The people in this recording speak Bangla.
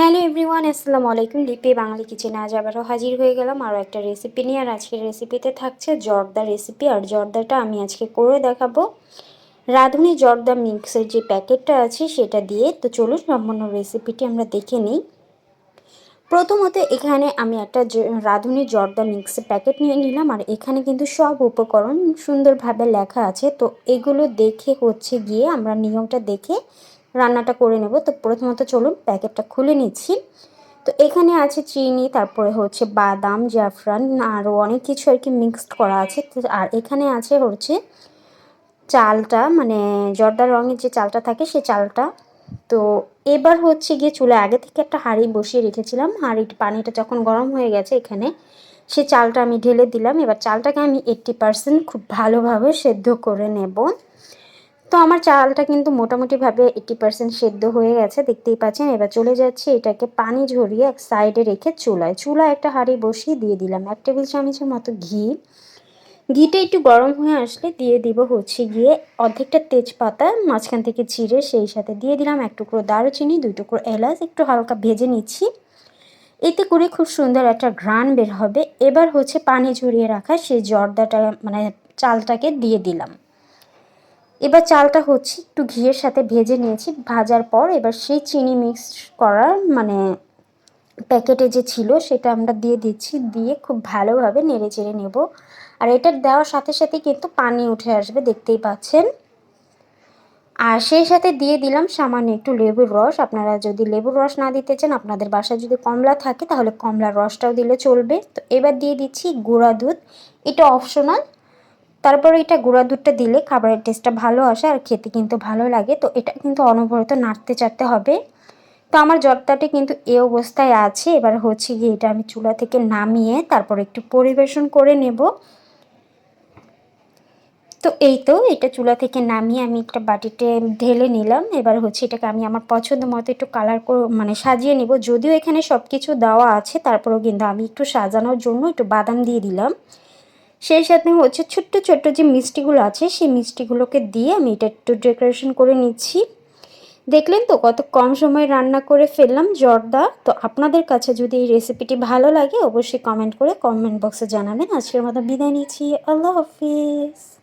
হ্যালো এভরিওয়ান, আসসালামু আলাইকুম। লিপি বাঙালি কিচেনে আজ আবারও হাজির হয়ে গেলাম আরও একটা রেসিপি নিয়ে। আর আজকের রেসিপিতে থাকছে জর্দা রেসিপি আর জর্দাটা আমি আজকে করে দেখাবো। রাঁধুনি জর্দা মিক্সের যে প্যাকেটটা আছে সেটা দিয়ে। তো চলুন সম্পূর্ণ রেসিপিটি আমরা দেখে নিই। প্রথমত এখানে আমি একটা রাঁধুনি জর্দা মিক্সের প্যাকেট নিয়ে নিলাম। আর এখানে কিন্তু সব উপকরণ সুন্দরভাবে লেখা আছে। তো এগুলো দেখে হচ্ছে গিয়ে আমরা নিয়মটা দেখে রান্নাটা করে নেব। তো প্রথমত চলুন প্যাকেটটা খুলে নিচ্ছি। তো এখানে আছে চিনি, তারপরে হচ্ছে বাদাম, জাফরান আরও অনেক কিছু আর কি মিক্সড করা আছে। তো আর এখানে আছে হচ্ছে চালটা মানে জর্দার রঙের যে চালটা থাকে সে চালটা। তো এবার হচ্ছে গিয়ে চুলে আগে থেকে একটা হাঁড়ি বসিয়ে রেখেছিলাম। হাঁড়ির পানিটা যখন গরম হয়ে গেছে এখানে, সে চালটা আমি ঢেলে দিলাম। এবার চালটাকে আমি এইট্টি পারসেন্ট খুব ভালোভাবে সেদ্ধ করে নেব। তো আমার চালটা কিন্তু মোটামুটিভাবে এইটি পার্সেন্ট সেদ্ধ হয়ে গেছে, দেখতেই পাচ্ছেন। এবার চলে যাচ্ছে এটাকে পানি ঝরিয়ে এক সাইডে রেখে চুলায়। চুলায় একটা হাঁড়ি বসিয়ে দিয়ে দিলাম। এক টেবিল চামচের মতো ঘি। ঘিটা একটু গরম হয়ে আসলে দিয়ে দিব হচ্ছে গিয়ে অর্ধেকটা তেজপাতা, মাঝখান থেকে ছিঁড়ে সেই সাথে দিয়ে দিলাম এক টুকরো দারুচিনি, দুই টুকরো এলাচ, একটু হালকা ভেজে নিচ্ছি। এতে করে খুব সুন্দর একটা ঘ্রাণ বের হবে। এবার হচ্ছে পানি ঝরিয়ে রাখা সেই জর্দাটা মানে চালটাকে দিয়ে দিলাম। এবার চালটা হচ্ছে একটু ঘিয়ের সাথে ভেজে নিয়েছি। ভাজার পর এবার সেই চিনি মিক্স করার মানে প্যাকেটে যে ছিল সেটা আমরা দিয়ে দিচ্ছি, দিয়ে খুব ভালোভাবে নেড়ে চেড়ে নেব। আর এটা দেওয়ার সাথে সাথে কিন্তু পানি উঠে আসবে, দেখতেই পাচ্ছেন। আর সেই সাথে দিয়ে দিলাম সামান্য একটু লেবুর রস। আপনারা যদি লেবুর রস না দিতে চান, আপনাদের বাসায় যদি কমলা থাকে, তাহলে কমলার রসটাও দিলে চলবে। তো এবার দিয়ে দিচ্ছি গুঁড়া দুধ। এটা অপশনাল তারপরে এটা গুঁড়া দুধটা দিলে খাবারের টেস্টটা ভালো আসে আর খেতে কিন্তু ভালো লাগে। তো এটা কিন্তু অনবরত নাড়তে চাড়তে হবে। তো আমার জর্দাটি কিন্তু এ অবস্থায় আছে। এবার হচ্ছে গিয়ে এটা আমি চুলা থেকে নামিয়ে তারপর একটু পরিবেশন করে নেব। তো এই তো এটা চুলা থেকে নামিয়ে আমি একটা বাটিতে ঢেলে নিলাম। এবার হচ্ছে এটাকে আমি আমার পছন্দ মতো একটু কালার করে মানে সাজিয়ে নিব। যদিও এখানে সব কিছু দেওয়া আছে, তারপরেও কিন্তু আমি একটু সাজানোর জন্য একটু বাদাম দিয়ে দিলাম। সেই সাথে হচ্ছে ছোট্ট ছোট্ট যে মিষ্টিগুলো আছে, সেই মিষ্টিগুলোকে দিয়ে আমি এটা একটু ডেকোরেশন করে নিচ্ছি। দেখলেন তো কত কম সময়ে রান্না করে ফেললাম জর্দা। তো আপনাদের কাছে যদি এই রেসিপিটি ভালো লাগে, অবশ্যই কমেন্ট করে কমেন্ট বক্সে জানাবেন। আজকের মতো বিদায় নিচ্ছি। আল্লাহ হাফিজ।